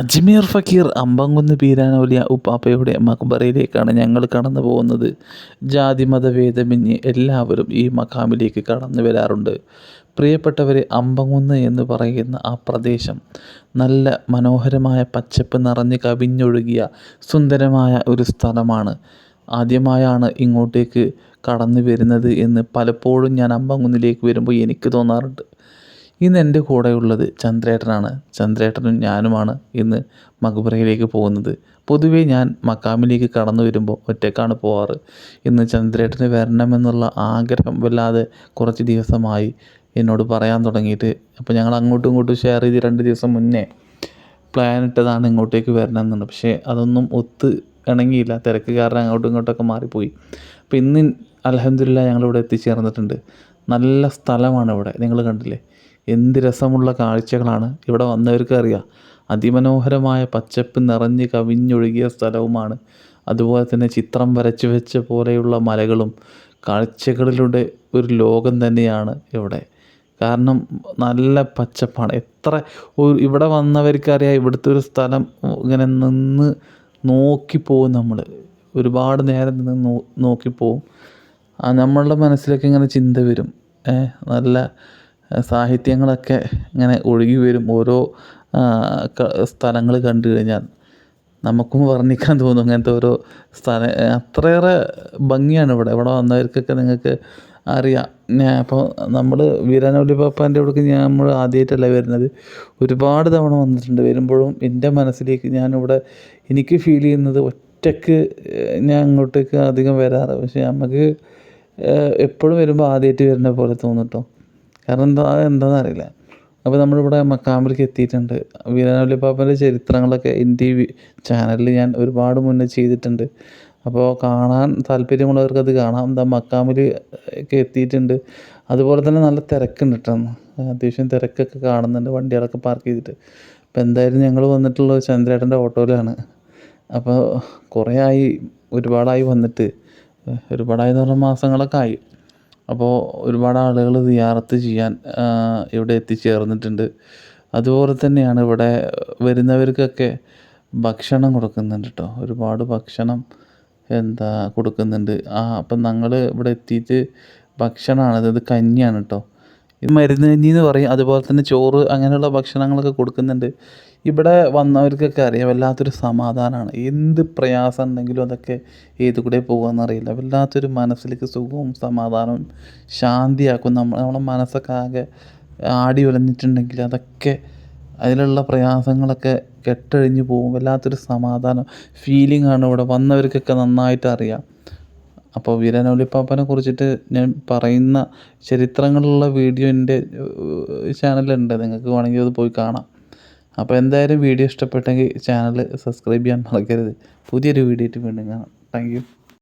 അജ്മീർ ഫക്കീർ അമ്പംകുന്ന് പീരാനോലിയ ഉപ്പാപ്പയുടെ മക്ബറയിലേക്കാണ് ഞങ്ങൾ കടന്നു പോകുന്നത്. ജാതി മതഭേദമിഞ്ഞ് എല്ലാവരും ഈ മഖാമിലേക്ക് കടന്നു വരാറുണ്ട്. പ്രിയപ്പെട്ടവരെ അമ്പംകുന്ന് എന്ന് പറയുന്ന ആ പ്രദേശം നല്ല മനോഹരമായ പച്ചപ്പ് നിറഞ്ഞ് കവിഞ്ഞൊഴുകിയ സുന്ദരമായ ഒരു സ്ഥലമാണ്. ആദ്യമായാണ് ഇങ്ങോട്ടേക്ക് കടന്നു വരുന്നത് എന്ന് പലപ്പോഴും ഞാൻ അമ്പംകുന്നിലേക്ക് വരുമ്പോൾ എനിക്ക് തോന്നാറുണ്ട്. ഇന്ന് എന്റെ കൂടെയുള്ളത് ചന്ദ്രേട്ടനാണ്. ചന്ദ്രേട്ടനും ഞാനുമാണ് ഇന്ന് മക്ബറയിലേക്ക് പോകുന്നത്. പൊതുവേ ഞാൻ മക്കാമിലേക്ക് കടന്നു വരുമ്പോൾ ഒറ്റക്കാണ് പോവാറ്. ഇന്ന് ചന്ദ്രേട്ടന് വരണമെന്നുള്ള ആഗ്രഹം വല്ലാതെ കുറച്ച് ദിവസമായി എന്നോട് പറയാൻ തുടങ്ങിയിട്ട് അപ്പോൾ ഞങ്ങൾ അങ്ങോട്ടും ഇങ്ങോട്ടും ഷെയർ ചെയ്ത് രണ്ട് ദിവസം മുന്നേ പ്ലാൻ ഇട്ടതാണ് ഇങ്ങോട്ടേക്ക് വരണം എന്നുണ്ട് പക്ഷേ അതൊന്നും ഒത്ത് ഇണങ്ങിയില്ല. തിരക്ക് കാരണം അങ്ങോട്ടും ഇങ്ങോട്ടൊക്കെ മാറിപ്പോയി. അപ്പോൾ ഇന്ന് അലഹമില്ല ഞങ്ങളിവിടെ എത്തിച്ചേർന്നിട്ടുണ്ട്. നല്ല സ്ഥലമാണ് ഇവിടെ. നിങ്ങൾ കണ്ടില്ലേ? എന്ത് രസമുള്ള കാഴ്ചകളാണ് ഇവിടെ വന്നവർക്ക് അറിയാം. അതിമനോഹരമായ പച്ചപ്പ് നിറഞ്ഞ് കവിഞ്ഞൊഴുകിയ സ്ഥലവുമാണ്. അതുപോലെ തന്നെ ചിത്രം വരച്ചു വെച്ച പോലെയുള്ള മലകളും കാഴ്ചകളിലൂടെ ഒരു ലോകം തന്നെയാണ് ഇവിടെ. കാരണം നല്ല പച്ചപ്പാണ്. എത്ര ഒരു ഇവിടെ വന്നവർക്കറിയാം ഇവിടുത്തെ ഒരു സ്ഥലം ഇങ്ങനെ നിന്ന് നോക്കിപ്പോവും നമ്മൾ ഒരുപാട് നേരം നിന്ന് നോ നോക്കിപ്പോവും നമ്മളുടെ മനസ്സിലൊക്കെ ഇങ്ങനെ ചിന്ത വരും. നല്ല സാഹിത്യങ്ങളൊക്കെ ഇങ്ങനെ ഒഴുകി വരും ഓരോ സ്ഥലങ്ങൾ കണ്ടു കഴിഞ്ഞാൽ നമുക്കും വർണിക്കാൻ തോന്നും അങ്ങനത്തെ ഓരോ സ്ഥലം അത്രയേറെ ഭംഗിയാണ് ഇവിടെ. ഇവിടെ വന്നവർക്കൊക്കെ നിങ്ങൾക്ക് അറിയാം. ഞാൻ അപ്പോൾ നമ്മൾ വീരാനൊലി പാപ്പാന്റെ അവിടേക്ക് ഞാൻ നമ്മൾ ആദ്യമായിട്ടല്ല വരുന്നത്. ഒരുപാട് തവണ വന്നിട്ടുണ്ട്. വരുമ്പോഴും എന്റെ മനസ്സിലേക്ക് ഞാനിവിടെ എനിക്ക് ഫീൽ ചെയ്യുന്നത് ഒറ്റയ്ക്ക് ഞാൻ അങ്ങോട്ടേക്ക് അധികം വരാറ്. പക്ഷേ നമുക്ക് എപ്പോഴും വരുമ്പോൾ ആദ്യമായിട്ട് വരുന്ന പോലെ തോന്നും കേട്ടോ കാരണം എന്താ എന്താണെന്ന് അറിയില്ല. അപ്പോൾ നമ്മളിവിടെ മക്കാമിലേക്ക് എത്തിയിട്ടുണ്ട്. വീരാനവലി പാപ്പന്റെ ചരിത്രങ്ങളൊക്കെ എന്റെ ഈ ചാനലിൽ ഞാൻ ഒരുപാട് മുന്നേ ചെയ്തിട്ടുണ്ട്. അപ്പോൾ കാണാൻ താല്പര്യമുള്ളവർക്ക് അത് കാണാം. എന്താ മക്കാമിൽ ഒക്കെ എത്തിയിട്ടുണ്ട്. അതുപോലെ തന്നെ നല്ല തിരക്കുണ്ട് കേട്ടോ അത്യാവശ്യം തിരക്കൊക്കെ കാണുന്നുണ്ട് വണ്ടികളൊക്കെ പാർക്ക് ചെയ്തിട്ട്. അപ്പോൾ എന്തായാലും ഞങ്ങൾ വന്നിട്ടുള്ളത് ചന്ദ്രേട്ടന്റെ ഓട്ടോയിലാണ്. അപ്പോൾ കുറേ ആയി ഒരുപാടായി വന്നിട്ട്. ഒരുപാടായി എന്ന് പറഞ്ഞാൽ മാസങ്ങളൊക്കെ ആയി. അപ്പോൾ ഒരുപാട് ആളുകൾ സിയാറത്ത് ചെയ്യാൻ ഇവിടെ എത്തിച്ചേർന്നിട്ടുണ്ട്. അതുപോലെ തന്നെയാണ് ഇവിടെ വരുന്നവർക്കൊക്കെ ഭക്ഷണം കൊടുക്കുന്നുണ്ട് കേട്ടോ ഒരുപാട് ഭക്ഷണം എന്താ കൊടുക്കുന്നുണ്ട്. ആ അപ്പം ഞങ്ങൾ ഇവിടെ എത്തിയിട്ട് ഭക്ഷണമാണ് അതായത് കഞ്ഞിയാണ് കേട്ടോ ഇത് മരുന്ന് കഞ്ഞി എന്ന് പറയും. അതുപോലെ തന്നെ ചോറ് അങ്ങനെയുള്ള ഭക്ഷണങ്ങളൊക്കെ കൊടുക്കുന്നുണ്ട്. ഇവിടെ വന്നവർക്കൊക്കെ അറിയാം വല്ലാത്തൊരു സമാധാനമാണ് എന്ത് പ്രയാസം ഉണ്ടെങ്കിലും അതൊക്കെ ഏത് കൂടെ പോകുമെന്നറിയില്ല വല്ലാത്തൊരു മനസ്സിലേക്ക് സുഖവും സമാധാനവും ശാന്തിയാക്കും. നമ്മൾ നമ്മുടെ മനസ്സൊക്കെ ആകെ ആടി ഉലഞ്ഞിട്ടുണ്ടെങ്കിൽ അതൊക്കെ അതിലുള്ള പ്രയാസങ്ങളൊക്കെ കെട്ടഴിഞ്ഞു പോകും. വല്ലാത്തൊരു സമാധാനം ഫീലിംഗ് ആണ് ഇവിടെ വന്നവർക്കൊക്കെ നന്നായിട്ട് അറിയാം. അപ്പോൾ വീരാനൗലിപ്പാപ്പനെ കുറിച്ചിട്ട് ഞാൻ പറയുന്ന ചരിത്രങ്ങളുള്ള വീഡിയോ എന്റെ ചാനലിലുണ്ട്. നിങ്ങൾക്ക് വേണമെങ്കിൽ അത് പോയി കാണാം. അപ്പോൾ എന്തായാലും വീഡിയോ ഇഷ്ടപ്പെട്ടെങ്കിൽ ചാനൽ സബ്സ്ക്രൈബ് ചെയ്യാൻ മറക്കരുത്. പുതിയൊരു വീഡിയോ ആയിട്ട് വീണ്ടും കാണാം. Thank you.